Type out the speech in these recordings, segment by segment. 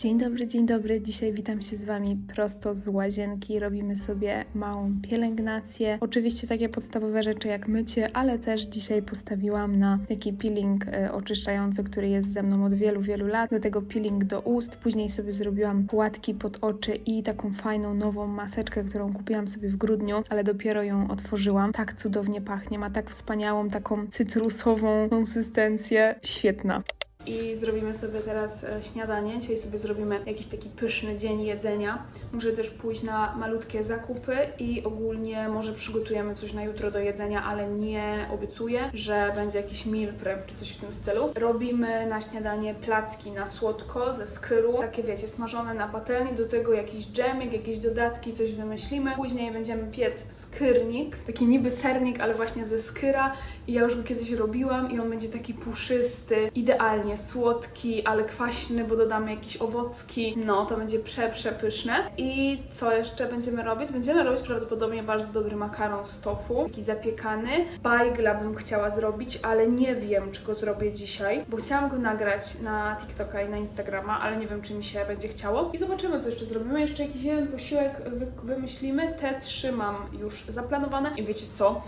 Dzień dobry, dzień dobry. Dzisiaj witam się z Wami prosto z łazienki. Robimy sobie małą pielęgnację. Oczywiście takie podstawowe rzeczy jak mycie, ale też dzisiaj postawiłam na taki peeling e, oczyszczający, który jest ze mną od wielu, wielu lat. Do tego peeling do ust. Później sobie zrobiłam płatki pod oczy i taką fajną nową maseczkę, którą kupiłam sobie w grudniu, ale dopiero ją otworzyłam. Tak cudownie pachnie, ma tak wspaniałą, taką cytrusową konsystencję. Świetna. I zrobimy sobie teraz e, śniadanie. Dzisiaj sobie zrobimy jakiś taki pyszny dzień jedzenia. Muszę też pójść na malutkie zakupy i ogólnie może przygotujemy coś na jutro do jedzenia, ale nie obiecuję, że będzie jakiś meal prep czy coś w tym stylu. Robimy na śniadanie placki na słodko ze skyru, takie wiecie, smażone na patelni, do tego jakiś dżemik, jakieś dodatki, coś wymyślimy. Później będziemy piec skyrnik, taki niby sernik, ale właśnie ze skyra i ja już go kiedyś robiłam i on będzie taki puszysty, idealnie słodki, ale kwaśny, bo dodamy jakieś owocki. No, to będzie prze, przepyszne. I co jeszcze będziemy robić? Będziemy robić prawdopodobnie bardzo dobry makaron z tofu, taki zapiekany. Bajgla bym chciała zrobić, ale nie wiem, czy go zrobię dzisiaj, bo chciałam go nagrać na TikToka i na Instagrama, ale nie wiem, czy mi się będzie chciało. I zobaczymy, co jeszcze zrobimy. Jeszcze jakiś jeden posiłek wy- wymyślimy. Te trzy mam już zaplanowane. I wiecie co?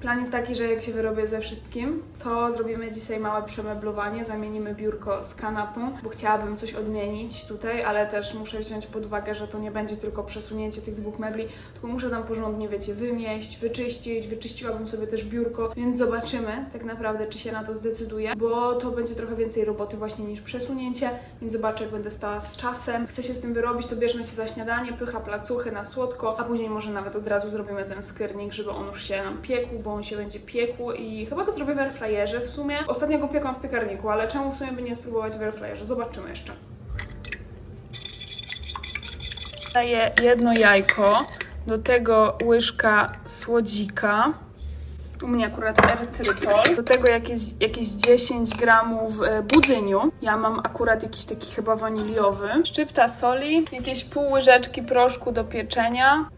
Plan jest taki, że jak się wyrobię ze wszystkim, to zrobimy dzisiaj małe przemeblowanie, zamienimy biurko z kanapą, bo chciałabym coś odmienić tutaj, ale też muszę wziąć pod uwagę, że to nie będzie tylko przesunięcie tych dwóch mebli, tylko muszę tam porządnie, wiecie, wymieść, wyczyścić, wyczyściłabym sobie też biurko, więc zobaczymy tak naprawdę, czy się na to zdecyduję, bo to będzie trochę więcej roboty właśnie niż przesunięcie, więc zobaczę, jak będę stała z czasem. Chcę się z tym wyrobić, to bierzmy się za śniadanie, pycha placuchy na słodko, a później może nawet od razu zrobimy ten skiernik, żeby on już się nam piekł, bo on się będzie piekł i chyba go zrobię w airfryerze w sumie. Ostatnio go piekłam w piekarniku, ale czemu w sumie by nie spróbować w airfryerze? Zobaczymy jeszcze. Daję jedno jajko, do tego łyżka słodzika. U mnie akurat erytrytol. Do tego jakieś, jakieś 10 gramów e, budyniu. Ja mam akurat jakiś taki chyba waniliowy. Szczypta soli, jakieś pół łyżeczki proszku do pieczenia.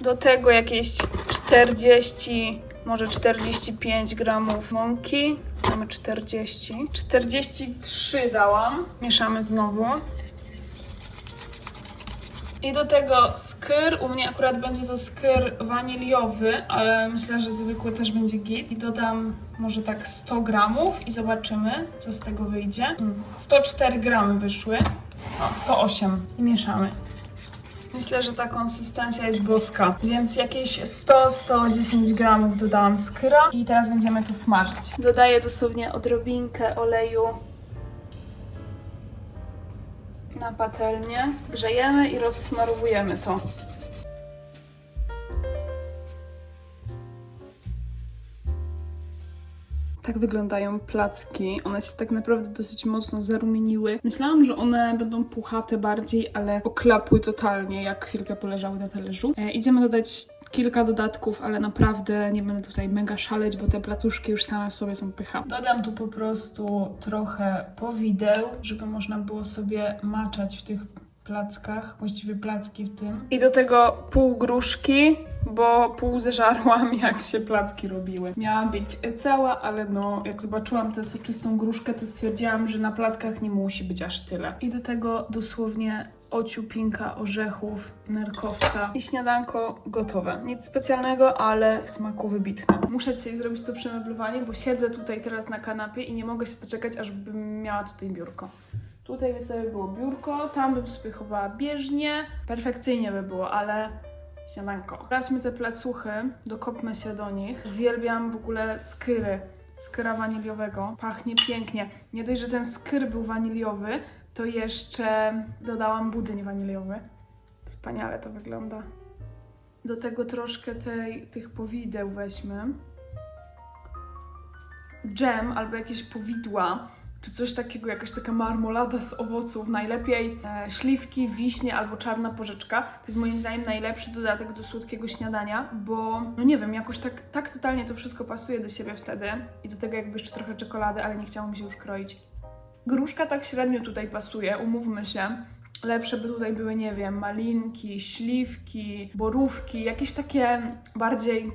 Do tego jakieś 40, może 45 gramów mąki. Mamy 40. 43 dałam. Mieszamy znowu. I do tego skyr, u mnie akurat będzie to skyr waniliowy, ale myślę, że zwykły też będzie git. I dodam może tak 100 gramów i zobaczymy, co z tego wyjdzie. Mm, 104 gramy wyszły, o, 108 i mieszamy. Myślę, że ta konsystencja jest boska, więc jakieś 100-110 gramów dodałam skyra i teraz będziemy to smażyć. Dodaję dosłownie odrobinkę oleju na patelnię, grzejemy i rozsmarowujemy to. Tak wyglądają placki. One się tak naprawdę dosyć mocno zarumieniły. Myślałam, że one będą puchate bardziej, ale oklapły totalnie, jak chwilkę poleżały na talerzu. E, idziemy dodać kilka dodatków, ale naprawdę nie będę tutaj mega szaleć, bo te placuszki już same w sobie są pycha. Dodam tu po prostu trochę powideł, żeby można było sobie maczać w tych plackach, właściwie placki w tym. I do tego pół gruszki, bo pół zeżarłam, jak się placki robiły. Miała być cała, ale no, jak zobaczyłam tę soczystą gruszkę, to stwierdziłam, że na plackach nie musi być aż tyle. I do tego dosłownie ociupinka orzechów, nerkowca i śniadanko gotowe. Nic specjalnego, ale w smaku wybitne. Muszę dzisiaj zrobić to przemeblowanie, bo siedzę tutaj teraz na kanapie i nie mogę się doczekać, aż bym miała tutaj biurko. Tutaj by sobie było biurko, tam bym sobie chowała bieżnie. Perfekcyjnie by było, ale śniadanko. Sprawdźmy te placuchy, dokopmy się do nich. Uwielbiam w ogóle skyry, skyra waniliowego. Pachnie pięknie. Nie dość, że ten skyr był waniliowy, to jeszcze dodałam budyń waniliowy. Wspaniale to wygląda. Do tego troszkę tej, tych powideł weźmy. Dżem albo jakieś powidła, czy coś takiego, jakaś taka marmolada z owoców. Najlepiej e, śliwki, wiśnie albo czarna porzeczka. To jest moim zdaniem najlepszy dodatek do słodkiego śniadania, bo no nie wiem, jakoś tak, tak totalnie to wszystko pasuje do siebie wtedy. I do tego jakby jeszcze trochę czekolady, ale nie chciało mi się już kroić. Gruszka tak średnio tutaj pasuje, umówmy się. Lepsze by tutaj były, nie wiem, malinki, śliwki, borówki, jakieś takie bardziej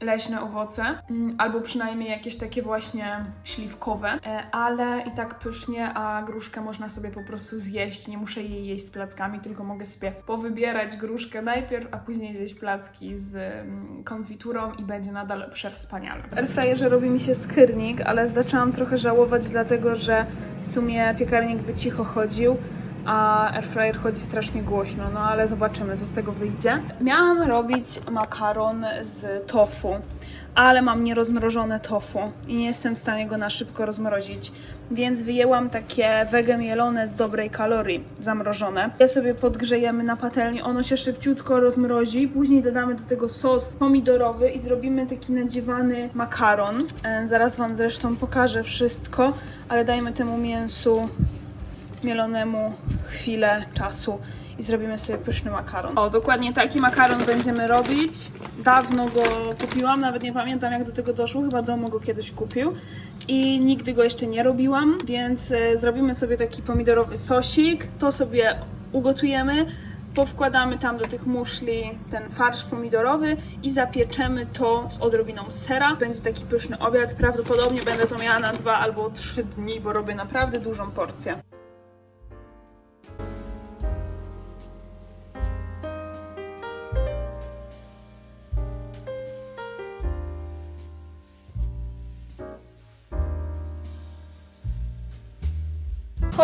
leśne owoce, mm, albo przynajmniej jakieś takie właśnie śliwkowe, e, ale i tak pysznie, a gruszkę można sobie po prostu zjeść. Nie muszę jej jeść z plackami, tylko mogę sobie powybierać gruszkę najpierw, a później zjeść placki z mm, konfiturą i będzie nadal przewspaniale. W airfryerze robi mi się skiernik, ale zaczęłam trochę żałować, dlatego że w sumie piekarnik by cicho chodził, a airfryer chodzi strasznie głośno, no ale zobaczymy, co z tego wyjdzie. Miałam robić makaron z tofu, ale mam nierozmrożone tofu i nie jestem w stanie go na szybko rozmrozić, więc wyjęłam takie wege mielone z dobrej kalorii, zamrożone. Je sobie podgrzejemy na patelni, ono się szybciutko rozmrozi, później dodamy do tego sos pomidorowy i zrobimy taki nadziewany makaron. E, Zaraz Wam zresztą pokażę wszystko, ale dajmy temu mięsu mielonemu chwilę czasu i zrobimy sobie pyszny makaron. O, dokładnie taki makaron będziemy robić. Dawno go kupiłam, nawet nie pamiętam jak do tego doszło, chyba domu go kiedyś kupił. I nigdy go jeszcze nie robiłam, więc e, zrobimy sobie taki pomidorowy sosik, to sobie ugotujemy, powkładamy tam do tych muszli ten farsz pomidorowy i zapieczemy to z odrobiną sera. Będzie taki pyszny obiad, prawdopodobnie będę to miała na dwa albo trzy dni, bo robię naprawdę dużą porcję.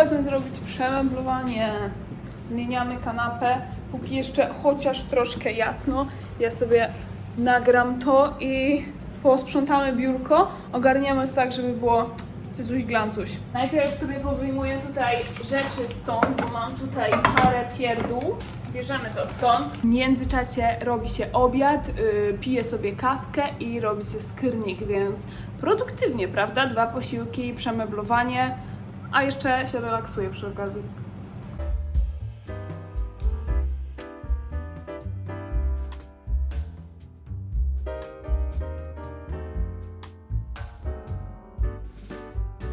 Chodźmy zrobić przemeblowanie. Zmieniamy kanapę, póki jeszcze chociaż troszkę jasno. Ja sobie nagram to i posprzątamy biurko. Ogarniemy to tak, żeby było cycuś glancuś. Najpierw sobie powyjmuję tutaj rzeczy stąd, bo mam tutaj parę pierdół. Bierzemy to stąd. W międzyczasie robi się obiad, yy, piję sobie kawkę i robi się skiernik, więc produktywnie, prawda? Dwa posiłki, przemeblowanie, a jeszcze się relaksuję przy okazji.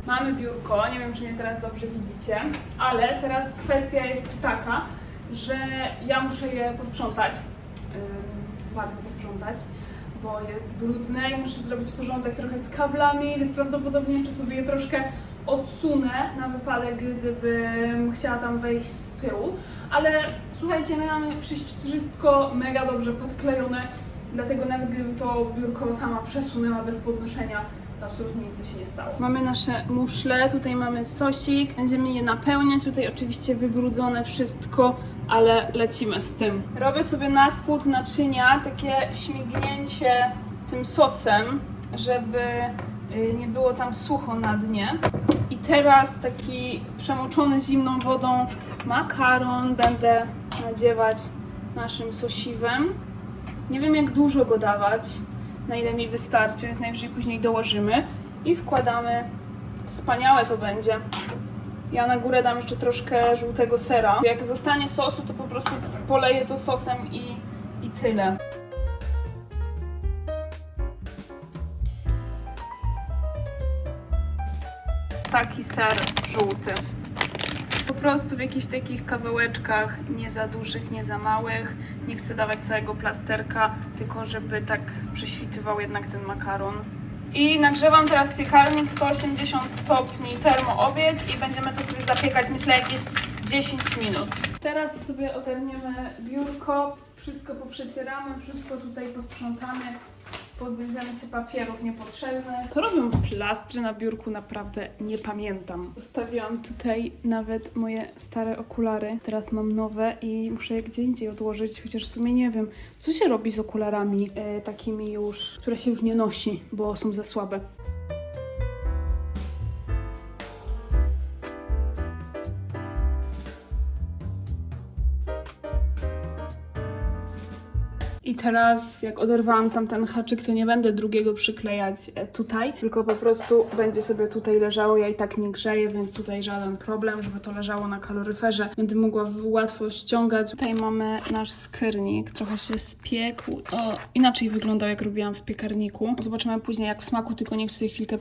Mamy biurko, nie wiem czy mnie teraz dobrze widzicie, ale teraz kwestia jest taka, że ja muszę je posprzątać, Ym, bardzo posprzątać, bo jest brudne i muszę zrobić porządek trochę z kablami, więc prawdopodobnie jeszcze sobie je troszkę odsunę na wypadek, gdybym chciała tam wejść z tyłu, ale słuchajcie, my mamy wszystko mega dobrze podklejone, dlatego nawet gdybym to biurko sama przesunęła bez podnoszenia, absolutnie nic by się nie stało. Mamy nasze muszle, tutaj mamy sosik, będziemy je napełniać, tutaj oczywiście wybrudzone wszystko, ale lecimy z tym. Robię sobie na spód naczynia takie śmignięcie tym sosem, żeby nie było tam sucho na dnie. I teraz taki przemoczony zimną wodą makaron będę nadziewać naszym sosiwem. Nie wiem jak dużo go dawać, na ile mi wystarczy, więc najwyżej później dołożymy i wkładamy. Wspaniałe to będzie. Ja na górę dam jeszcze troszkę żółtego sera. Jak zostanie sosu, to po prostu poleję to sosem i, i tyle. Taki ser żółty. Po prostu w jakichś takich kawałeczkach, nie za dużych, nie za małych. Nie chcę dawać całego plasterka, tylko żeby tak prześwitywał jednak ten makaron. I nagrzewam teraz piekarnik 180 stopni termoobieg i będziemy to sobie zapiekać myślę jakieś 10 minut. Teraz sobie ogarniemy biurko, wszystko poprzecieramy, wszystko tutaj posprzątamy. Pozbędziemy się papierów niepotrzebnych. Co robią plastry na biurku, naprawdę nie pamiętam. Zostawiłam tutaj nawet moje stare okulary. Teraz mam nowe i muszę je gdzie indziej odłożyć, chociaż w sumie nie wiem, co się robi z okularami e, takimi już, które się już nie nosi, bo są za słabe. I teraz, jak oderwałam tam ten haczyk, to nie będę drugiego przyklejać e, tutaj, tylko po prostu będzie sobie tutaj leżało. Ja i tak nie grzeję, więc tutaj żaden problem, żeby to leżało na kaloryferze. Będę mogła łatwo ściągać. Tutaj mamy nasz skiernik, trochę się spiekł. O, inaczej wyglądał, jak robiłam w piekarniku. Zobaczymy później, jak w smaku, tylko niech sobie chwilkę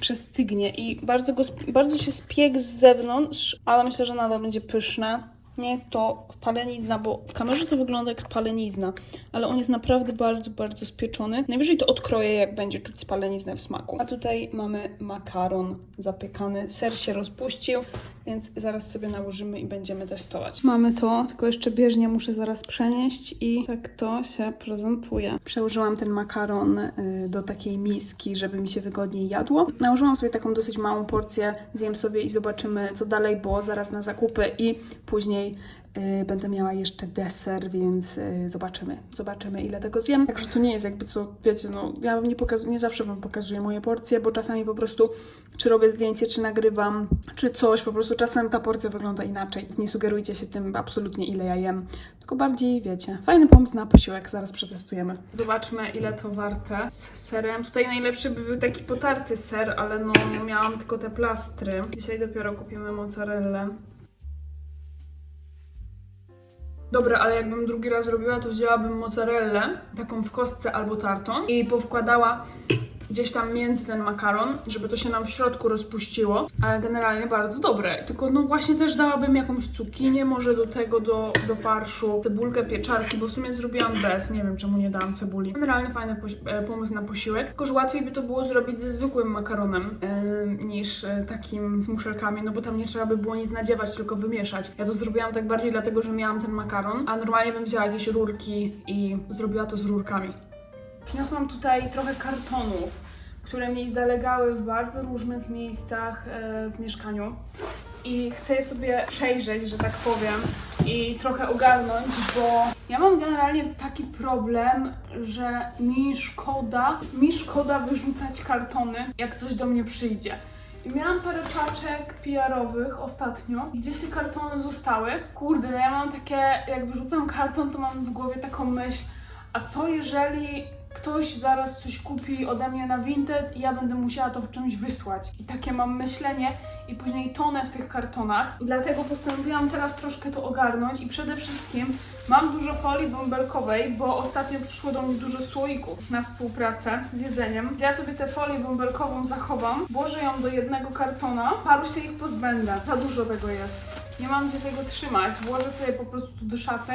przestygnie. I bardzo, go, bardzo się spiekł z zewnątrz, ale myślę, że nadal będzie pyszne. Nie jest to spalenizna, bo w kamerze to wygląda jak spalenizna, ale on jest naprawdę bardzo, bardzo spieczony. Najwyżej to odkroję, jak będzie czuć spaleniznę w smaku. A tutaj mamy makaron zapiekany. Ser się rozpuścił, więc zaraz sobie nałożymy i będziemy testować. Mamy to, tylko jeszcze bieżnie muszę zaraz przenieść i tak to się prezentuje. Przełożyłam ten makaron y, do takiej miski, żeby mi się wygodniej jadło. Nałożyłam sobie taką dosyć małą porcję, zjem sobie i zobaczymy co dalej, bo zaraz na zakupy i później będę miała jeszcze deser, więc y, zobaczymy. Zobaczymy ile tego zjem. Także to nie jest jakby co, wiecie, no ja wam nie pokazuję, nie zawsze wam pokazuję moje porcje, bo czasami po prostu czy robię zdjęcie, czy nagrywam, czy coś, po prostu czasem ta porcja wygląda inaczej. Nie sugerujcie się tym absolutnie ile ja jem, tylko bardziej wiecie. Fajny pomysł na posiłek, zaraz przetestujemy. Zobaczmy ile to warte z serem. Tutaj najlepszy by był taki potarty ser, ale no miałam tylko te plastry. Dzisiaj dopiero kupimy mozzarellę. Dobra, ale jakbym drugi raz robiła, to wzięłabym mozzarellę, taką w kostce albo tartą i powkładała gdzieś tam między ten makaron, żeby to się nam w środku rozpuściło, ale generalnie bardzo dobre. Tylko no właśnie też dałabym jakąś cukinię może do tego, do, do farszu, cebulkę, pieczarki, bo w sumie zrobiłam bez, nie wiem czemu nie dałam cebuli. Generalnie fajny e, pomysł na posiłek, tylko że łatwiej by to było zrobić ze zwykłym makaronem e, niż e, takim z muszelkami, no bo tam nie trzeba by było nic nadziewać, tylko wymieszać. Ja to zrobiłam tak bardziej dlatego, że miałam ten makaron, a normalnie bym wzięła jakieś rurki i zrobiła to z rurkami. Przyniosłam tutaj trochę kartonów, które mi zalegały w bardzo różnych miejscach e, w mieszkaniu. I chcę je sobie przejrzeć, że tak powiem, i trochę ogarnąć, bo ja mam generalnie taki problem, że mi szkoda, mi szkoda wyrzucać kartony, jak coś do mnie przyjdzie. I miałam parę paczek PR-owych ostatnio, gdzie się kartony zostały. Kurde, no ja mam takie, jak wyrzucam karton, to mam w głowie taką myśl, a co jeżeli ktoś zaraz coś kupi ode mnie na Vinted i ja będę musiała to w czymś wysłać. I takie mam myślenie i później tonę w tych kartonach. Dlatego postanowiłam teraz troszkę to ogarnąć i przede wszystkim mam dużo folii bąbelkowej, bo ostatnio przyszło do mnie dużo słoików na współpracę z jedzeniem. Ja sobie tę folię bąbelkową zachowam, włożę ją do jednego kartona, paru się ich pozbędę. Za dużo tego jest. Nie mam gdzie tego trzymać. Włożę sobie po prostu do szafy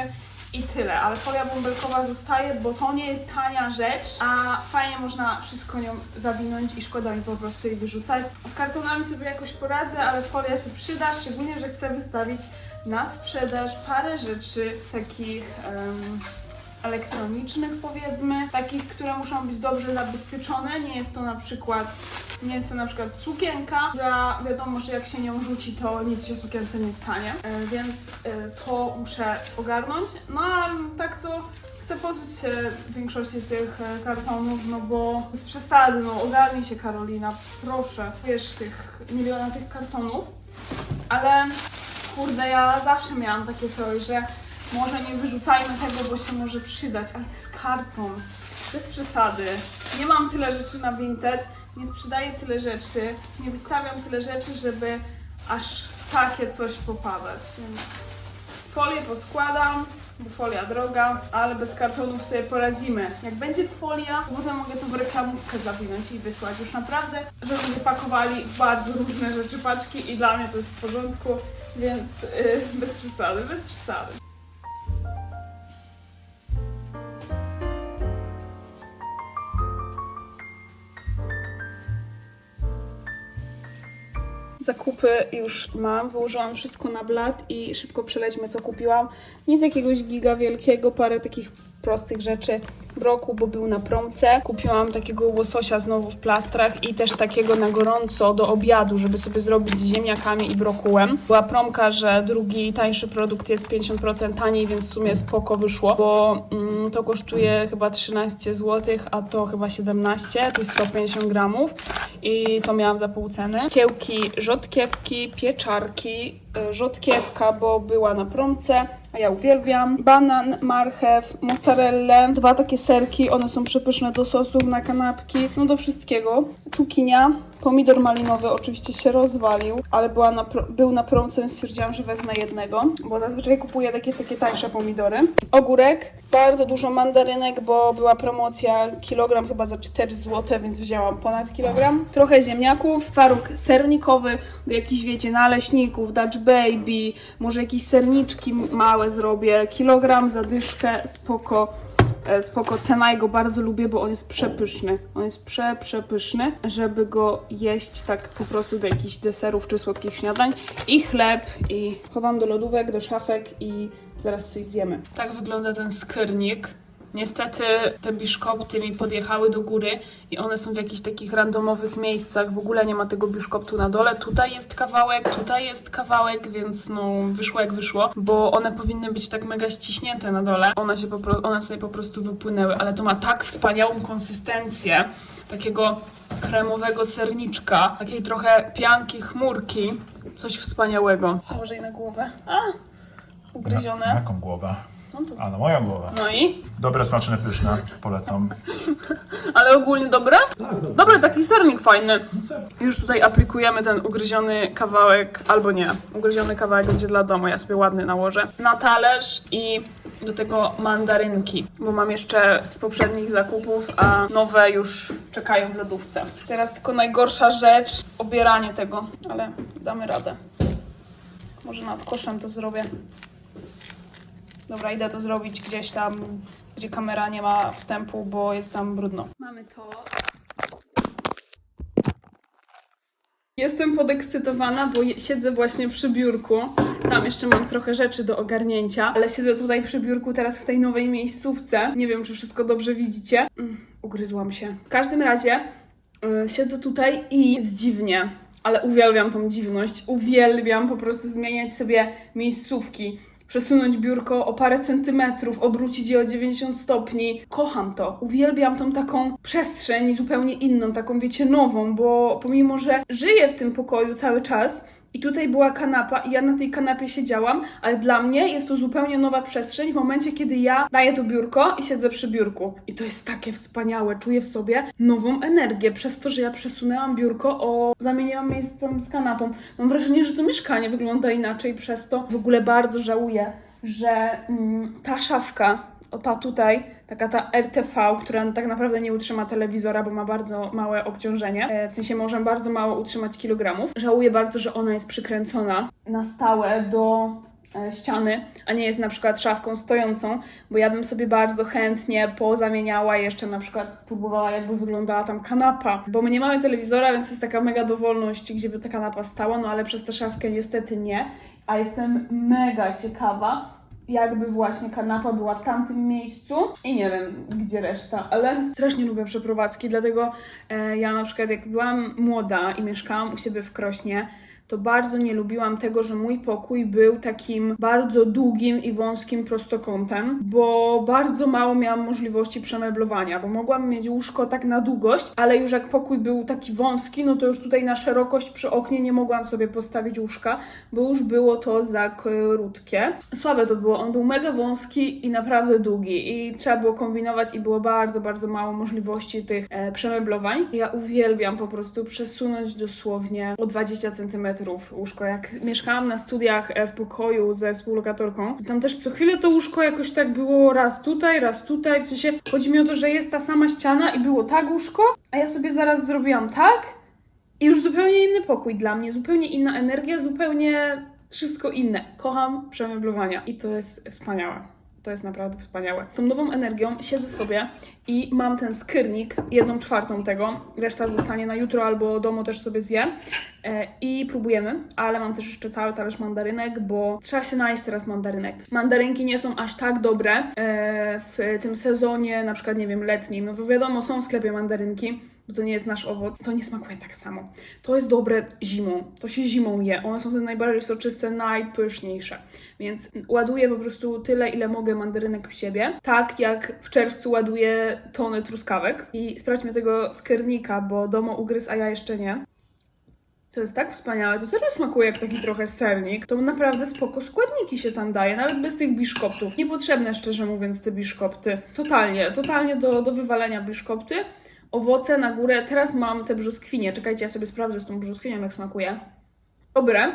i tyle, ale folia bąbelkowa zostaje, bo to nie jest tania rzecz, a fajnie można wszystko nią zawinąć i szkoda mi po prostu jej wyrzucać. Z kartonami sobie jakoś poradzę, ale folia się przyda, szczególnie, że chcę wystawić na sprzedaż parę rzeczy takich em, elektronicznych powiedzmy, takich, które muszą być dobrze zabezpieczone. Nie jest to na przykład nie jest to na przykład sukienka, która wiadomo, że jak się nią rzuci, to nic się sukience nie stanie, e, więc e, to muszę ogarnąć. No a tak to chcę pozbyć się większości tych e, kartonów, no bo z przesady, no ogarnij się Karolina, proszę, wiesz tych miliona tych kartonów, ale kurde, ja zawsze miałam takie coś, że może nie wyrzucajmy tego, bo się może przydać, ale to jest karton. Bez przesady. Nie mam tyle rzeczy na Vinted, nie sprzedaję tyle rzeczy, nie wystawiam tyle rzeczy, żeby aż takie coś popadać. Folię poskładam, bo folia droga, ale bez kartonów sobie poradzimy. Jak będzie folia, potem mogę to w reklamówkę zawinąć i wysłać. Już naprawdę, że ludzie pakowali bardzo różne rzeczy paczki i dla mnie to jest w porządku, więc yy, bez przesady, bez przesady. Zakupy już mam, wyłożyłam wszystko na blat i szybko przelećmy co kupiłam. Nic jakiegoś giga wielkiego, parę takich prostych rzeczy. Broku, bo był na promce. Kupiłam takiego łososia znowu w plastrach i też takiego na gorąco do obiadu, żeby sobie zrobić z ziemniakami i brokułem. Była promka, że drugi tańszy produkt jest 50% taniej, więc w sumie spoko wyszło, bo mm, to kosztuje chyba 13 zł, a to chyba 17, to jest 150 gramów i to miałam za pół ceny. Kiełki, rzodkiewki, pieczarki, y, rzodkiewka, bo była na promce, a ja uwielbiam. Banan, marchew, mozzarellę, dwa takie serki, one są przepyszne do sosów, na kanapki, no do wszystkiego. Cukinia, pomidor malinowy oczywiście się rozwalił, ale była na był na promce, więc stwierdziłam, że wezmę jednego, bo zazwyczaj kupuję takie, takie tańsze pomidory. Ogórek, bardzo dużo mandarynek, bo była promocja, kilogram chyba za 4 zł, więc wzięłam ponad kilogram. Trochę ziemniaków, twaróg sernikowy, do jakichś wiecie, naleśników, Dutch Baby, może jakieś serniczki małe zrobię, kilogram, zadyszkę, spoko. E, Spoko, cena jego bardzo lubię, bo on jest przepyszny. On jest prze, przepyszny, żeby go jeść tak po prostu do jakichś deserów czy słodkich śniadań. I chleb, i chowam do lodówek, do szafek i zaraz coś zjemy. Tak wygląda ten skiernik. Niestety te biszkopty mi podjechały do góry i one są w jakichś takich randomowych miejscach. W ogóle nie ma tego biszkoptu na dole. Tutaj jest kawałek, tutaj jest kawałek, więc no wyszło jak wyszło, bo one powinny być tak mega ściśnięte na dole. One, się po, one sobie po prostu wypłynęły, ale to ma tak wspaniałą konsystencję takiego kremowego serniczka, takiej trochę pianki, chmurki. Coś wspaniałego. I na głowę. A! Na Ugryzione. jaką głowę? No to... A, na moją głowę. No i? Dobre, smaczne, pyszne. Polecam. Ale ogólnie dobre? Dobry, taki sernik fajny. Już tutaj aplikujemy ten ugryziony kawałek, albo nie, ugryziony kawałek będzie dla domu, ja sobie ładny nałożę. Na talerz i do tego mandarynki, bo mam jeszcze z poprzednich zakupów, a nowe już czekają w lodówce. Teraz tylko najgorsza rzecz, obieranie tego, ale damy radę. Może nad koszem to zrobię. Dobra, idę to zrobić gdzieś tam, gdzie kamera nie ma wstępu, bo jest tam brudno. Mamy to. Jestem podekscytowana, bo siedzę właśnie przy biurku. Tam jeszcze mam trochę rzeczy do ogarnięcia, ale siedzę tutaj przy biurku teraz w tej nowej miejscówce. Nie wiem, czy wszystko dobrze widzicie. Mm, ugryzłam się. W każdym razie y, siedzę tutaj i jest dziwnie, ale uwielbiam tą dziwność. Uwielbiam po prostu zmieniać sobie miejscówki przesunąć biurko o parę centymetrów, obrócić je o 90 stopni. Kocham to. Uwielbiam tą taką przestrzeń zupełnie inną, taką wiecie, nową, bo pomimo, że żyję w tym pokoju cały czas, i tutaj była kanapa i ja na tej kanapie siedziałam, ale dla mnie jest to zupełnie nowa przestrzeń w momencie, kiedy ja daję to biurko i siedzę przy biurku. I to jest takie wspaniałe. Czuję w sobie nową energię przez to, że ja przesunęłam biurko o... zamieniłam miejsce z kanapą. Mam wrażenie, że to mieszkanie wygląda inaczej przez to. W ogóle bardzo żałuję, że mm, ta szafka, o ta tutaj, taka ta RTV, która tak naprawdę nie utrzyma telewizora, bo ma bardzo małe obciążenie, e, w sensie może bardzo mało utrzymać kilogramów. Żałuję bardzo, że ona jest przykręcona na stałe do e, ściany, a nie jest na przykład szafką stojącą, bo ja bym sobie bardzo chętnie pozamieniała jeszcze na przykład spróbowała jakby wyglądała tam kanapa, bo my nie mamy telewizora, więc jest taka mega dowolność, gdzie by ta kanapa stała, no ale przez tę szafkę niestety nie, a jestem mega ciekawa, jakby właśnie kanapa była w tamtym miejscu i nie wiem, gdzie reszta, ale strasznie lubię przeprowadzki, dlatego e, ja na przykład jak byłam młoda i mieszkałam u siebie w Krośnie, to bardzo nie lubiłam tego, że mój pokój był takim bardzo długim i wąskim prostokątem, bo bardzo mało miałam możliwości przemeblowania, bo mogłam mieć łóżko tak na długość, ale już jak pokój był taki wąski, no to już tutaj na szerokość przy oknie nie mogłam sobie postawić łóżka, bo już było to za krótkie. Słabe to było, on był mega wąski i naprawdę długi i trzeba było kombinować i było bardzo, bardzo mało możliwości tych e, przemeblowań. Ja uwielbiam po prostu przesunąć dosłownie o 20 cm łóżko. Jak mieszkałam na studiach e, w pokoju ze współlokatorką, to tam też co chwilę to łóżko jakoś tak było raz tutaj, raz tutaj, w sensie chodzi mi o to, że jest ta sama ściana i było tak łóżko, a ja sobie zaraz zrobiłam tak i już zupełnie inny pokój dla mnie, zupełnie inna energia, zupełnie wszystko inne. Kocham przemeblowania i to jest wspaniałe. To jest naprawdę wspaniałe. Z tą nową energią siedzę sobie i mam ten skiernik, jedną czwartą tego. Reszta zostanie na jutro albo domu też sobie zje. E, I próbujemy, ale mam też jeszcze cały talerz mandarynek, bo trzeba się najeść teraz mandarynek. Mandarynki nie są aż tak dobre e, w tym sezonie, na przykład, nie wiem, letnim. No wiadomo, są w sklepie mandarynki, bo to nie jest nasz owoc. To nie smakuje tak samo. To jest dobre zimą. To się zimą je. One są te najbardziej soczyste, najpyszniejsze. Więc ładuję po prostu tyle, ile mogę mandarynek w siebie. Tak jak w czerwcu ładuję tony truskawek. I sprawdźmy tego skiernika, bo domo ugryzł, a ja jeszcze nie. To jest tak wspaniałe, to serio smakuje jak taki trochę sernik. To naprawdę spoko składniki się tam daje, nawet bez tych biszkoptów. Niepotrzebne, szczerze mówiąc, te biszkopty. Totalnie, totalnie do, do wywalenia biszkopty. Owoce na górę. Teraz mam te brzoskwinie. Czekajcie, ja sobie sprawdzę z tą brzoskwinią, jak smakuje. Dobre,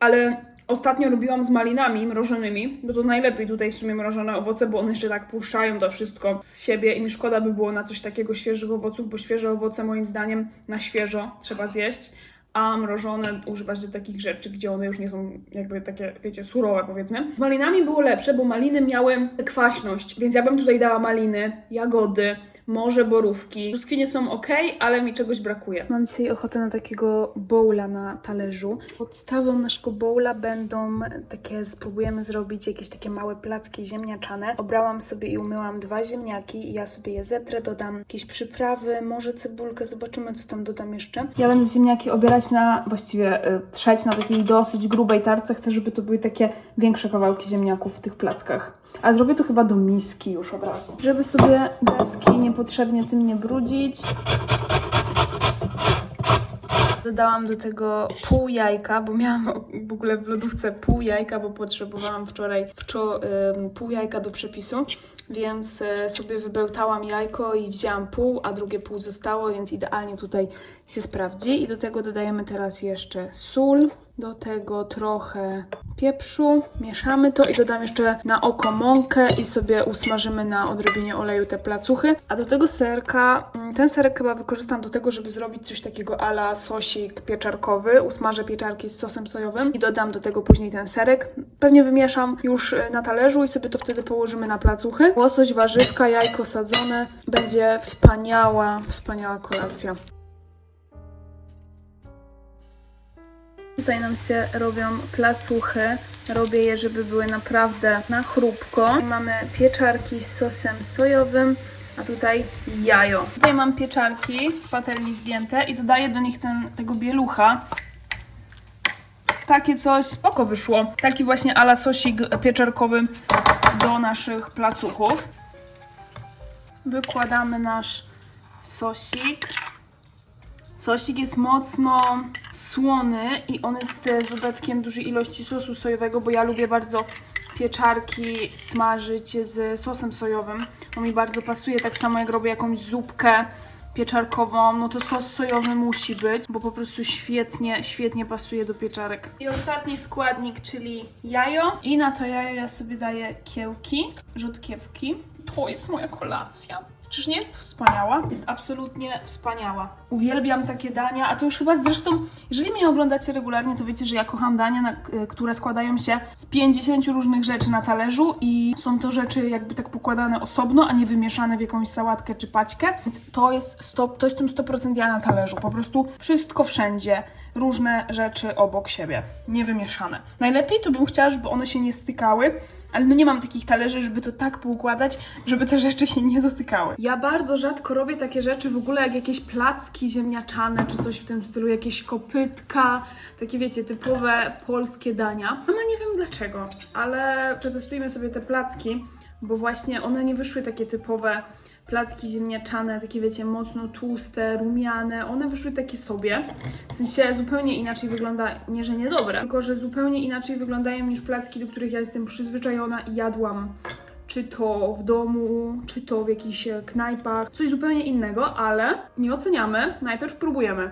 ale ostatnio robiłam z malinami mrożonymi, bo to najlepiej tutaj w sumie mrożone owoce, bo one jeszcze tak puszczają to wszystko z siebie i mi szkoda by było na coś takiego świeżych owoców, bo świeże owoce moim zdaniem na świeżo trzeba zjeść, a mrożone używać do takich rzeczy, gdzie one już nie są jakby takie, wiecie, surowe powiedzmy. Z malinami było lepsze, bo maliny miały kwaśność, więc ja bym tutaj dała maliny, jagody, może borówki. Brzoskwinie są ok, ale mi czegoś brakuje. Mam dzisiaj ochotę na takiego bowla na talerzu. Podstawą naszego bowla będą takie, spróbujemy zrobić jakieś takie małe placki ziemniaczane. Obrałam sobie i umyłam dwa ziemniaki i ja sobie je zetrę, dodam jakieś przyprawy, może cebulkę, zobaczymy co tam dodam jeszcze. Ja będę ziemniaki obierać na, właściwie y, trzeć na takiej dosyć grubej tarce. Chcę, żeby to były takie większe kawałki ziemniaków w tych plackach. A zrobię to chyba do miski już od razu. Żeby sobie deski niepotrzebnie tym nie brudzić. Dodałam do tego pół jajka, bo miałam w ogóle w lodówce pół jajka, bo potrzebowałam wczoraj wczo, ym, pół jajka do przepisu, więc e, sobie wybełtałam jajko i wzięłam pół, a drugie pół zostało, więc idealnie tutaj się sprawdzi. I do tego dodajemy teraz jeszcze sól, do tego trochę pieprzu, mieszamy to i dodam jeszcze na oko mąkę i sobie usmażymy na odrobinie oleju te placuchy. A do tego serka, mm, ten serek chyba wykorzystam do tego, żeby zrobić coś takiego ala sosik pieczarkowy. Usmażę pieczarki z sosem sojowym i dodam do tego później ten serek. Pewnie wymieszam już e, na talerzu i sobie to wtedy położymy na placuchy. Łosoś, warzywka, jajko sadzone. Będzie wspaniała, wspaniała kolacja. Tutaj nam się robią placuchy. Robię je, żeby były naprawdę na chrupko. Mamy pieczarki z sosem sojowym, a tutaj jajo. Tutaj mam pieczarki z patelni zdjęte i dodaję do nich ten, tego bielucha. Takie coś oko wyszło. Taki właśnie ala sosik pieczarkowy do naszych placuchów. Wykładamy nasz sosik. Sosik jest mocno słony i on jest z dodatkiem dużej ilości sosu sojowego, bo ja lubię bardzo pieczarki smażyć z sosem sojowym. On mi bardzo pasuje, tak samo jak robię jakąś zupkę pieczarkową, no to sos sojowy musi być, bo po prostu świetnie, świetnie pasuje do pieczarek. I ostatni składnik, czyli jajo. I na to jajo ja sobie daję kiełki, rzodkiewki. To jest moja kolacja. Czyż nie jest wspaniała? Jest absolutnie wspaniała. Uwielbiam takie dania, a to już chyba zresztą, jeżeli mnie oglądacie regularnie, to wiecie, że ja kocham dania, na, k- które składają się z 50 różnych rzeczy na talerzu i są to rzeczy jakby tak pokładane osobno, a nie wymieszane w jakąś sałatkę czy paćkę. Więc to jest, stop, to jest tym 100% ja na talerzu. Po prostu wszystko wszędzie, różne rzeczy obok siebie, nie wymieszane. Najlepiej to bym chciała, żeby one się nie stykały, ale no nie mam takich talerzy, żeby to tak poukładać, żeby te rzeczy się nie dotykały. Ja bardzo rzadko robię takie rzeczy w ogóle jak jakieś placki ziemniaczane, czy coś w tym stylu, jakieś kopytka, takie wiecie, typowe polskie dania. Sama nie wiem dlaczego, ale przetestujmy sobie te placki, bo właśnie one nie wyszły takie typowe placki ziemniaczane, takie wiecie, mocno tłuste, rumiane, one wyszły takie sobie. W sensie zupełnie inaczej wygląda, nie że niedobre, tylko że zupełnie inaczej wyglądają niż placki, do których ja jestem przyzwyczajona i jadłam. Czy to w domu, czy to w jakichś e, knajpach, coś zupełnie innego, ale nie oceniamy, najpierw próbujemy.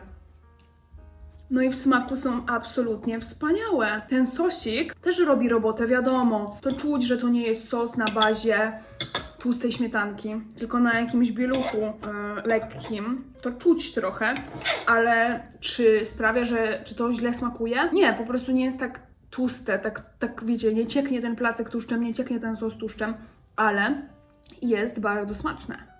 No i w smaku są absolutnie wspaniałe. Ten sosik też robi robotę, wiadomo. To czuć, że to nie jest sos na bazie tłustej śmietanki, tylko na jakimś bieluchu e, lekkim. To czuć trochę, ale czy sprawia, że czy to źle smakuje? Nie, po prostu nie jest tak tłuste, tak, tak wiecie, nie cieknie ten placek tłuszczem, nie cieknie ten sos tłuszczem, ale jest bardzo smaczne.